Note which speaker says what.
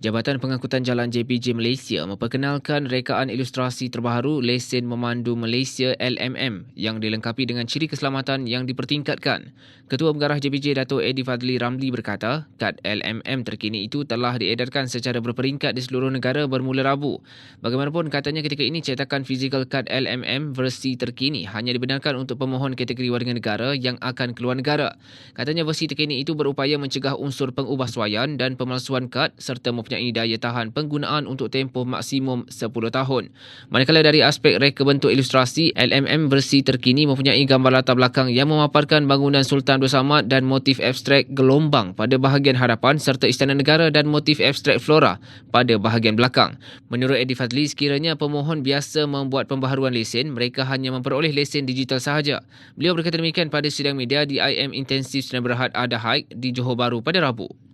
Speaker 1: Jabatan Pengangkutan Jalan JPJ Malaysia memperkenalkan rekaan ilustrasi terbaru lesen memandu Malaysia LMM yang dilengkapi dengan ciri keselamatan yang dipertingkatkan. Ketua Pengarah JPJ Dato' Edi Fadli Ramli berkata, kad LMM terkini itu telah diedarkan secara berperingkat di seluruh negara bermula Rabu. Bagaimanapun katanya ketika ini cetakan fizikal kad LMM versi terkini hanya dibenarkan untuk pemohon kategori warga negara yang akan keluar negara. Katanya versi terkini itu berupaya mencegah unsur pengubahsuaian dan pemalsuan kad serta mempunyai daya tahan penggunaan untuk tempoh maksimum 10 tahun. Manakala dari aspek reka bentuk ilustrasi, LMM versi terkini mempunyai gambar latar belakang yang memaparkan bangunan Sultan Abdul Samad dan motif abstrak gelombang pada bahagian hadapan serta istana negara dan motif abstrak flora pada bahagian belakang. Menurut Edi Fadli, sekiranya pemohon biasa membuat pembaharuan lesen, mereka hanya memperoleh lesen digital sahaja. Beliau berkata demikian pada sidang media di IM Intensif Sdn Ada Haik di Johor Bahru pada Rabu.